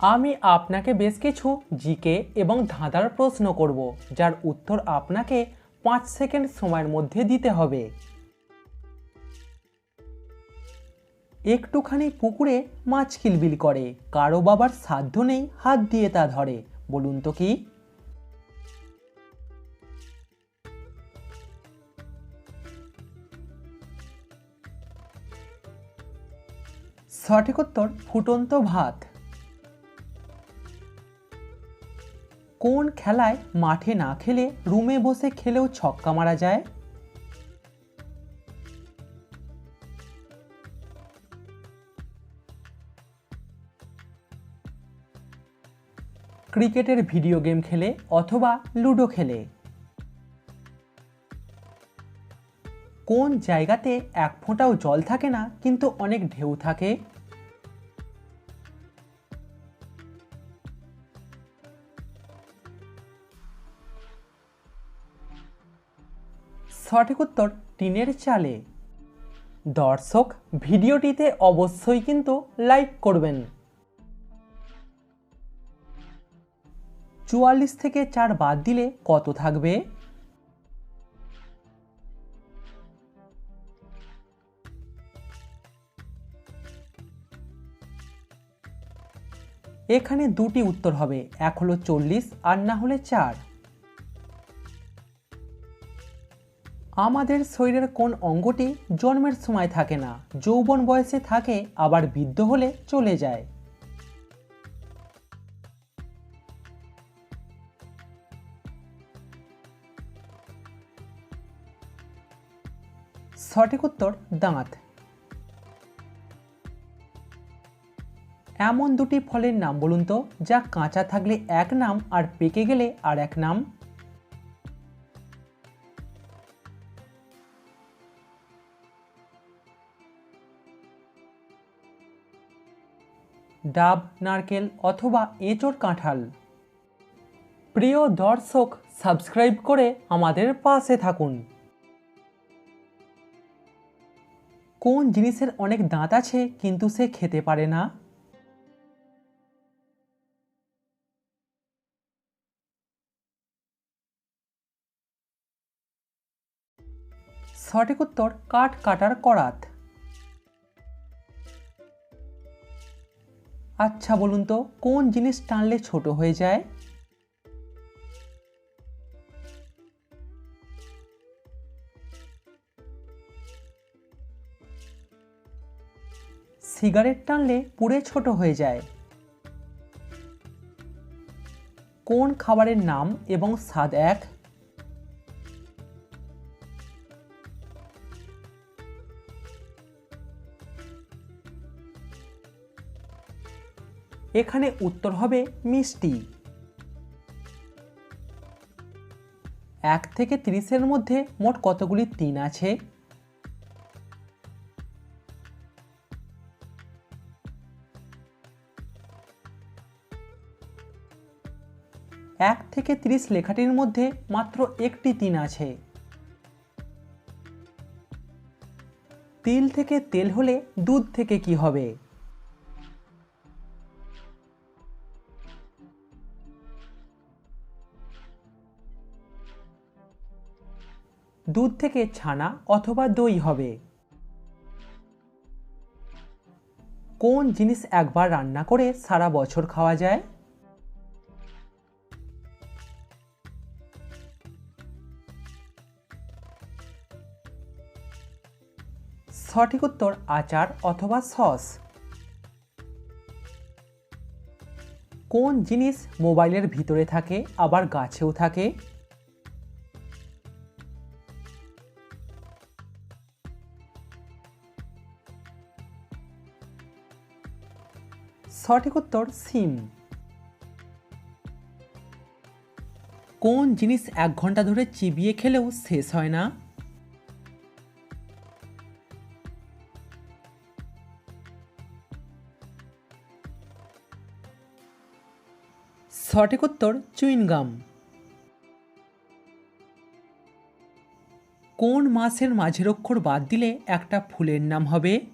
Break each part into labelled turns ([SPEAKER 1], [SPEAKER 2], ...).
[SPEAKER 1] আমি আপনাকে বেশ কিছু জিকে এবং ধাঁধার প্রশ্ন করব, যার উত্তর আপনাকে পাঁচ সেকেন্ড সময়ের মধ্যে দিতে হবে। একটুখানি পুকুরে মাছ কিলবিল করে, কারও বাবার সাধ্য নেই হাত দিয়ে তা ধরে, বলুন তো কি? সঠিক উত্তর, ফুটন্ত ভাত। কোন খেলায় মাঠে না খেলে রুমে বসে খেলেও ছক্কা মারা যায়? ক্রিকেটের ভিডিও গেম খেলে অথবা লুডো খেলে? কোন জায়গাতে এক ফোঁটাও জল থাকে না, কিন্তু অনেক ঢেউ থাকে? সঠিক উত্তর টিনের চালে। দর্শক, ভিডিওটিতে অবশ্যই কিন্তু লাইক করবেন। চুয়াল্লিশ থেকে চার বাদ দিলে কত থাকবে? এখানে দুটি উত্তর হবে, এক হলো চল্লিশ আর না হলে চার। আমাদের শরীরের কোন অঙ্গটি জন্মের সময় থাকে না, যৌবন বয়সে থাকে, আবার বৃদ্ধ হলে চলে যায়। সঠিক উত্তর, দাঁত। এমন দুটি ফলের নাম বলুন তো, যা কাঁচা থাকলে এক নাম আর পেকে গেলে আর এক নাম? ডাব নারকেল অথবা এঁচোড় কাঁঠাল। প্রিয় দর্শক, সাবস্ক্রাইব করে আমাদের পাশে থাকুন। কোন জিনিসের অনেক দাঁত আছে কিন্তু সে খেতে পারে না? সঠিক উত্তর, কাঠ কাটার করাত। আচ্ছা বলুন তো, কোন জিনিস টানলে ছোট হয়ে যায়? সিগারেট টানলে পুড়ে ছোট হয়ে যায়। কোন খাবারের নাম এবং স্বাদ এক? এখানে উত্তর হবে মিষ্টি। এক থেকে তিরিশের মধ্যে মোট কতগুলি তিন আছে? এক থেকে তিরিশ লেখাটির মধ্যে মাত্র একটি তিন আছে। তিল থেকে তেল হলে দুধ থেকে কি হবে? দুধ থেকে ছানা অথবা দই হবে। কোন জিনিস একবার রান্না করে সারা বছর খাওয়া যায়? সঠিক উত্তর আচার অথবা সস। কোন জিনিস মোবাইলের ভিতরে থাকে, আবার গাছেও থাকে? সঠিক উত্তর সিম। কোন জিনিস এক ঘণ্টা ধরে চিবিয়ে খেলেও শেষ হয় না? সঠিক উত্তর চুইনগাম। কোন মাসের মাঝের অক্ষর বাদ দিলে একটা ফুলের নাম হবে?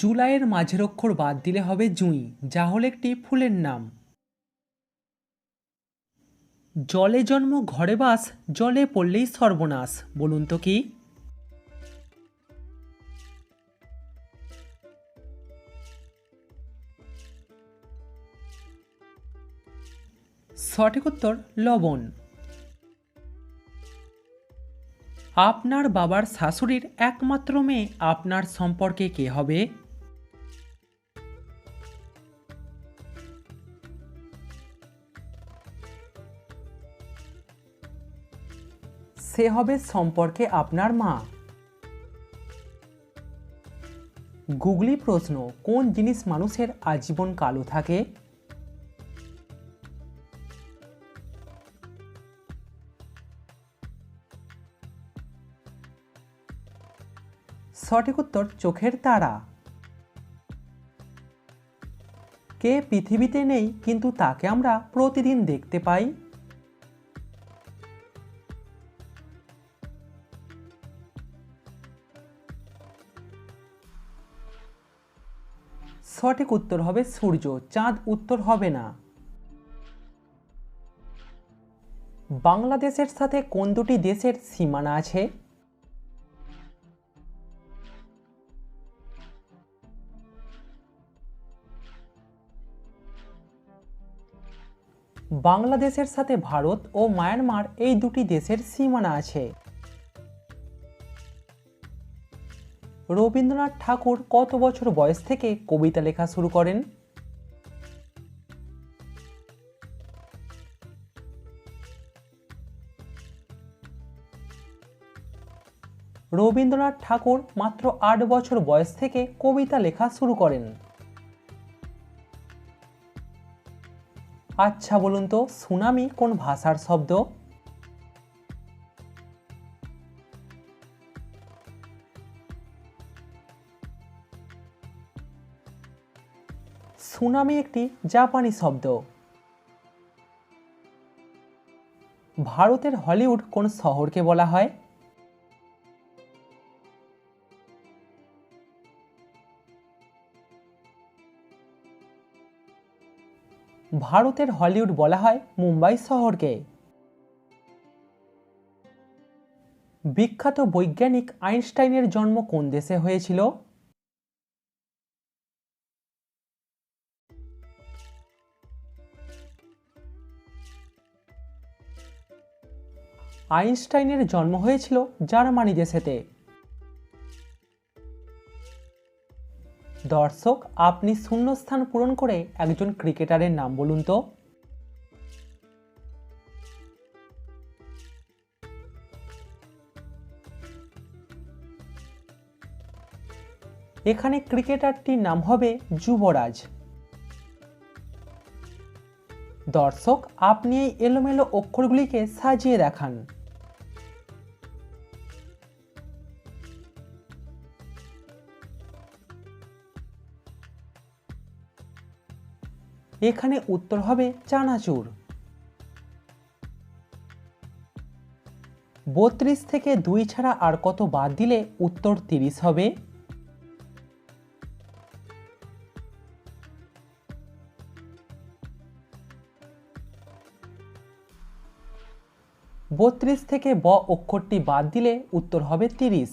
[SPEAKER 1] জুলাইয়ের মাঝের অক্ষর বাদ দিলে হবে জুঁই, যা হল একটি ফুলের নাম। জলে জন্ম ঘরে বাস, জলে পড়লেই সর্বনাশ, বলুন তো কি? সঠিক উত্তর, লবণ। আপনার বাবার শাশুড়ির একমাত্র মেয়ে, আপনার সম্পর্কে কে হবে? সে হবে সম্পর্কে আপনার মা। গুগলি প্রশ্ন, কোন জিনিস মানুষের আজীবন কালো থাকে? সঠিক উত্তর, চোখের তারা। কে পৃথিবীতে নেই, কিন্তু তাকে আমরা প্রতিদিন দেখতে পাই? সঠিক উত্তর হবে সূর্য, চাঁদ উত্তর হবে না। বাংলাদেশের সাথে কোন দুটি দেশের সীমানা আছে? বাংলাদেশের সাথে ভারত ও মায়ানমার এই দুটি দেশের সীমানা আছে। রবীন্দ্রনাথ ঠাকুর কত বছর বয়স থেকে কবিতা লেখা শুরু করেন? রবীন্দ্রনাথ ঠাকুর মাত্র আট বছর বয়স থেকে কবিতা লেখা শুরু করেন। আচ্ছা বলুন তো, সুনামি কোন ভাষার শব্দ? সুনামি একটি জাপানি শব্দ। ভারতের হলিউড কোন শহরকে বলা হয়? ভারতের হলিউড বলা হয় মুম্বাই শহরকে। বিখ্যাত বৈজ্ঞানিক আইনস্টাইনের জন্ম কোন দেশে হয়েছিল? আইনস্টাইনের জন্ম হয়েছিল জার্মানি দেশেতে। দর্শক, আপনি শূন্যস্থান পূরণ করে একজন ক্রিকেটারের নাম বলুন তো। এখানে ক্রিকেটারটির নাম হবে যুবরাজ। দর্শক, আপনি এই এলোমেলো অক্ষরগুলিকে সাজিয়ে দেখান। এখানে উত্তর হবে চানাচুর। বত্রিশ থেকে দুই ছাড়া আর কত বাদ দিলে উত্তর তিরিশ হবে? বত্রিশ থেকে ব অক্ষরটি বাদ দিলে উত্তর হবে তিরিশ।